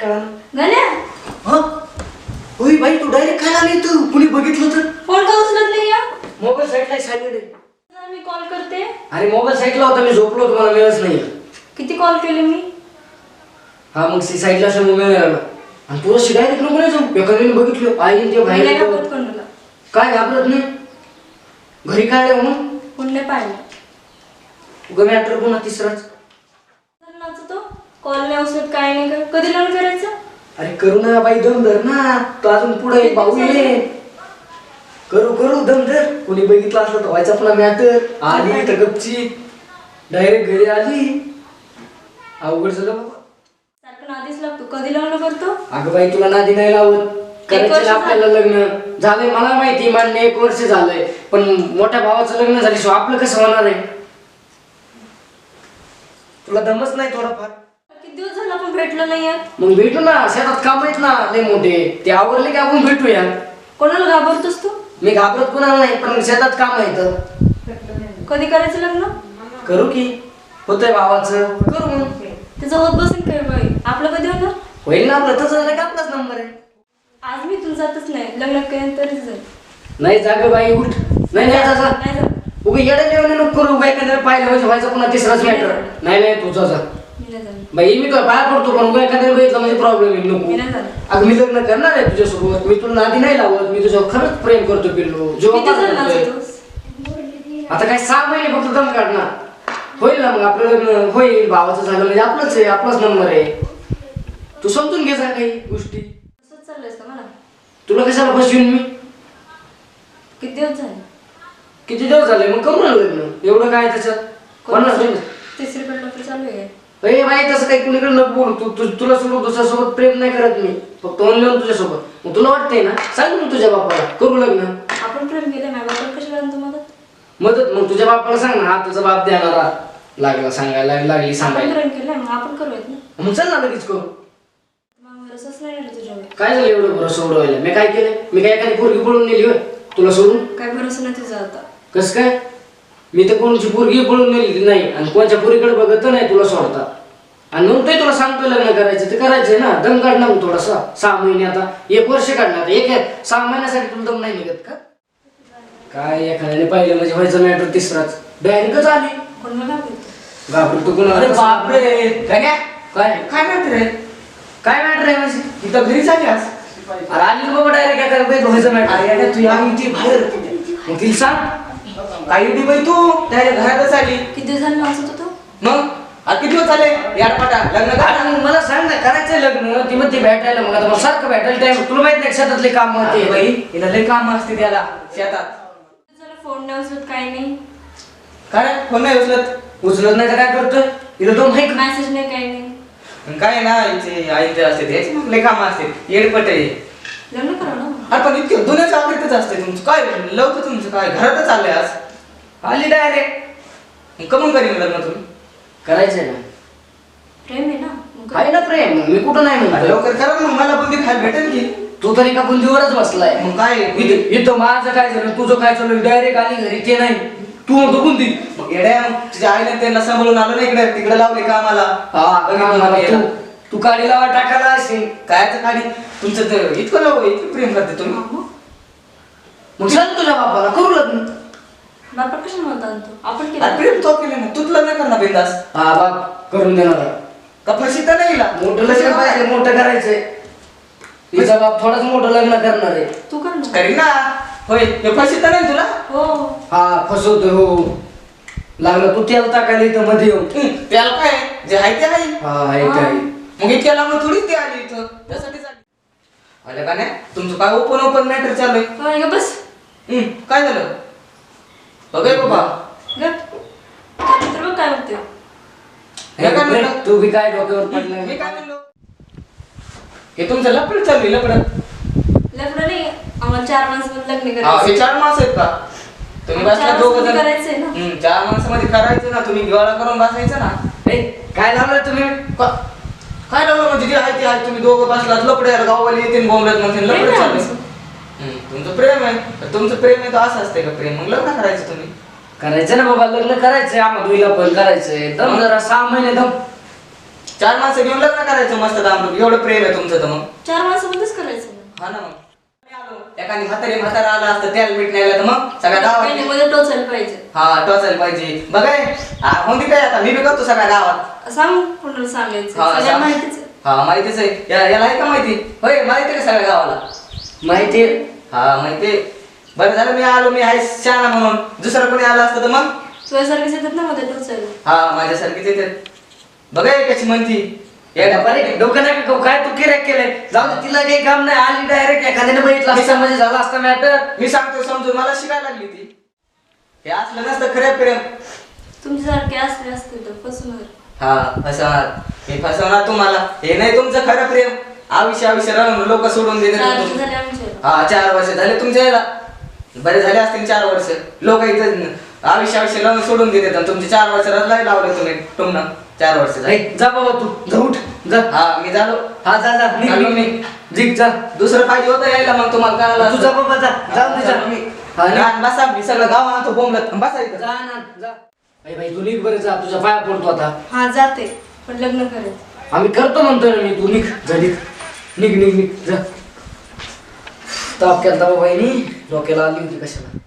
कळालं गण्या? हा? होय बाई तू डायरेक्ट काय आली तू कुणी बघितलं तर? फोन का उचलत नाही या? मोबाईल साईडला आहे मी कॉल करते. अरे मोबाईल साईडला होता मी झोपलो होतो मला वेळच नाही किती कॉल केले मी? हा मग सी साईडला असं मोबाईल लागला. आणि तुला डायरेक्ट नको नाही जाऊ. एखाद्याने बघितलं आई ते मी नाही बाहेर घाबरत कोणाला काय घाबरत नाही? घरी काय आलं मग? कोण नाही पाहिलं उगा मॅटर पुन्हा तिसराच? कॉल नाही उचलत काय नाही कर कधी लग्न करायचं? अरे करू ना बाई दम धर ना. तो अजून पुढे एक भाऊ ये. करू करू दम धर. कोणी बघितलं असलं तर व्हायचा पुन्हा मॅटर आली तर गपची. डायरेक्ट घरी आली. अवघड झालं बाबा. सारखं नादीच लागतो. कधी लग्न करतो? अगं बाई तुला नादी नाही लावत. करायचं ना आपल्याला लग्न. झालंय मला माहिती मान्य एक वर्ष झालंय. पण मोठ्या भावाचं लग्न झाल्याशिवाय आपलं कसं होणार आहे? तुला दमच नाही थोडाफार? दिवस झाला आपण भेटलो नाही यात मग भेटू ना शेतात काम आहेत ना लय मोठे. ते आवरले की आपण भेटूया कोणाला घाबरतोस तू? मी घाबरत कुणाला नाही पण शेतात काम आहे तर कधी करायचं लग्न? करू की. होतंय भावाचं. करू मग. त्याचं होत बसेल काय बाई? आपलं कधी होणार? होईल ना आपलं तसं झालं की आपलाच नंबर आहे. आज मी इथून जातच नाही. लग्न करेन तरीच जाईल. नाही जाग बाई उठ. नाही नाही जा नाही जात. उगा येडे लेवले नको करू. बाई एखाद्याला पाहिलं म्हणजे व्हायचं पुन्हा तिसराच मॅटर नाही नाही तुझा जा. नाही बाई मी तुला पाया पडतो पण उगा एखाद्याला बघितलं म्हणजे प्रॉब्लेम येईल मी नको अगं मी लग्न करणार आहे तुझ्यासोबत. मी तुला नादी नाही लावत. मी तुझ्यावर खरंच प्रेम करतो पिल्लू. जेव्हा किती पण जण करतोय. नाचतोस आता काय सहा महिने फक्त दम काढणार. होईल ना मग आपलं लग्न होईल. भावाचं झालं म्हणजे आपलंच आहे आपलाच नंबर आहे. तू समजून घे जा काही गोष्टी. तसंच चाललंय का मला. तुला कशाला फसवीन मी? किती दिवस झाले? किती दिवस झाले? मग करू ना लग्न. एवढं काय त्याच्यात? कोणाला सांग तिसरीकडे डॉक्टर चालू आहे. अरे बाई तसं काही कुणीकडे नको बोलू. तू तू तुला सोबत दुसऱ्यासोबत प्रेम नाही करत मी. फक्त ऑनलाईन तुझ्यासोबत. मग तुला वाटतंय ना? सांग मग तुझ्या बापाला. करू लग्न. आपण प्रेम केलं कशाला आणतो मदत? मदत? मग तुझ्या बापाला सांग ना. हा तुझा बाप देणारा. लागला सांगायला लागली आपण सांगायला. प्रेम केलंय मग आपण करूयात ना? मग चल ना लगेच करू. मग भरोसाच नाही राहिला तुझ्यावर. काय झालं एवढं भरोसा उडवायला मी काय केलं मी काय एखादी पोरगी पळून नेली होय? तुला सोडून? काय भरोसा नाही तुझा आता. कस काय? मी तर कोणाची पोरगी पळून नेली नाही. आणि कोणाच्या पोरीकडे बघत नाही तुला सोडता. आणि मग ते तुला सांगतोय लग्न करायचं ते करायचंय ना. दम काढ ना मग थोडासा. सहा महिने आता. एक वर्ष काढणार एक सहा महिन्यासाठी तुला दम नाही निघत का? काय एखाद्याने पाहिलं म्हणजे व्हायचं मॅटर तिसराच. डायरेक्टच आली. घाबरतो कुणाला? अरे बापरे. काय काय? माहिती रे काय मॅटर आहे म्हणजे? इथं घरी झाली आज. अरे आली बाबा डायरेक्ट एखाद्या बाई व्हायचं अरे मॅटर अरे तू या इथे बाहेर. मग तिला सांग. काय एवढी बाई तू? डायरेक्ट घरातच आली. किती दिवस झाले नाचत होतो मग? आज किती दिवस झाले? याडपाटा लग्न आता का? मग मला सांग ना करायचंय लग्न ती म्हणते भेटायला मग आता मला सारखं भेटायला टाइम तुला माहीत नाही शेतातले काम होते. बाई हिला लय काम असते त्याला शेतात. जरा फोन नाही उचलत काही नाही. काय? फोन नाही उचलत? उचलत नाही तर काय करतोय? दोन हाय का? मेसेज नाही काही नाही. आणि काय ना इथे आई ते असते त्याची मग लय काम असते. येडपट. आहे लग्न करा ना? अरे पण इतके दुनियाच आवडतच असते तुमचं. काय लवकर तुमचं काय? घरातच आलंय आज. आली डायरेक्ट कमून करीन लग्न तुम्ही करायचंय ना. प्रेम आहे ना? मग आहे ना प्रेम. मी कुठं नाही अरे म्हणतो लवकर करा ना, मग मला पण ते खायला भेटेल की? तू तरी का बुंदीवरच बसलाय? मग काय? इथं इथं माझं काय झालं? तुझं काय चालू डायरेक्ट आली घरी ते नाही. तू म्हणतो बुंदी. मग येड्या मग तुझ्या आईने त्यांना सांभाळून आलो ना इकडे? तिकडे लावले कामाला. हा बघितलं मला मला तू. तू काढी लावा टाकायला असेल कायचं खाली तुमचं तर इतकं लव इतकं प्रेम करते तुम्ही. मग? सांग तुझ्या बापाला करू लग्न. बापा कशाला म्हणता आणतो आपण अरे प्रेम तो केलं ना तूच लग्न कर ना बिंदास हा बाप करून देणार आहे. का नाही हिला? मोठं लग्न पाहिजे मोठं करायचंय. तिचा बाप थोडाच मोठं लग्न करणार आहे. तू कर ना. करीन ना. होय हे प्रसिद्ध नाही तुला? हो. हा फसवतोय हो. लागलं तू तेल टाकायला इथं मध्ये येऊन. हं, त्याला काय? जे आहे ते आहे. हा आहे काय मग इतक्या लांब थोडीच ते आली इथं. त्यासाठीच आली आलं का नाही? तुमचं काय ओपन ओपन मॅटर चालू आहे? हो, हे बस. हं, काय झालं? बघाय बाबा. काय हे काय म्हणलं? तू बी काय डोक्यावर मी पडला काय म्हणलो? हे तुमचं लपड चालू आहे लपड लग्न नाही आम्हाला चार माणसामध्ये लग्न हा हे करायचं चार माणसं आहेत का? तुम्ही चार बसला दोघ माणसामध्ये जण. करायचंय ना. हं, चार माणसामध्ये करायचं ना तुम्ही दिवाळा करून बसायचं ना. ए, काय लावलं तुम्ही? का- काय लावलं म्हणजे जे आहे ते आहे. तुम्ही दोघं बसलात लपडे गाववाले येतील बोंबलत म्हणतील लपडे आहे चालू तुमचं प्रेम आहे. तुमचं प्रेम आहे तर असं असते का प्रेम? मग लग्न करायचं तुम्ही. करायचं ना बाबा लग्न करायचंय. आम्हाला दुईला पण करायचंय. दम जरा सहा महिने दम. चार माणसं घेऊन लग्न करायचं मस्त दाम एवढं प्रेम आहे तुमचं तर मग. चार माणसामध्येच करायचं. हा ना मग. मी आलो. एखादी म्हातारी म्हातारा आला असतं त्याला मीठ नाही आलं तर मग? सगळ्या गावात मध्ये टोचायला पाहिजे. हा टोचायला पाहिजे. बघाय होती काय आता? मी बी करतो सगळ्या गावात. सांग कोणाला सांगायचं. हा, सगळ्यांना सांग. माहितीच आहे. हा माहितीच आहे. या- याला आहे का माहिती? होय माहिती आहे का सगळ्या गावाला? माहिती हा माहिती आहे. बरं झालं मी आलो मी आहे शहाणा म्हणून. दुसरं कोणी आलं असतं तर मग? तुझ्यासारखेच येतात ना मध्ये टोचायला हा माझ्यासारखीच येते बघाय कशी म्हणती. डोकं काय तू किरॅक केलंय? जाऊ दे तिला काही काम नाही. आली डायरेक्ट एखाद्याने बघितलं असतं म्हणजे झालं असतं मॅटर मी सांगतो समजून मला शिकायला लागली ती. हे असलं नसतं खऱ्या प्रेम. तुमच्यासारखे असले असते तर फसवणार हा फसवणार मी फसवणार तुम्हाला. हे नाही तुमचं खरं प्रेम. आयुष्य आयुष्य राहून लोक सोडून देतात झाले आमच्या हा चार वर्ष झाले तुमच्या याला बरे झाले असतील चार वर्ष. लोक इथं आयुष्य आयुष्य लावून सोडून देतात आणि तुमचे चार वर्ष रजलाय लावले तुम्ही. टुमणं चार वर्ष झाले. जा बाबा तू. जा उठ. जा. हा मी झालो. हा जा जा. निघ, मी. जिग जा. दुसरं पाहिजे होतं यायला मग तुम्हाला कळालं तू जा बाबा जा. जाऊ दे जा. मी बसा मी सगळं गाव आणतो बोंबलत. बसा इथं. जा ना. जा. ए भाई तू निघ बरं जा. तुझ्या पाया पडतो आता. हा जाते. पण लग्न करायचं आम्ही करतो म्हणतोय ना मी. तू निघ. जा निघ. निघ निघ निघ. जा. ताप केलता बाबाईनी डोक्याला आली होती कशाला.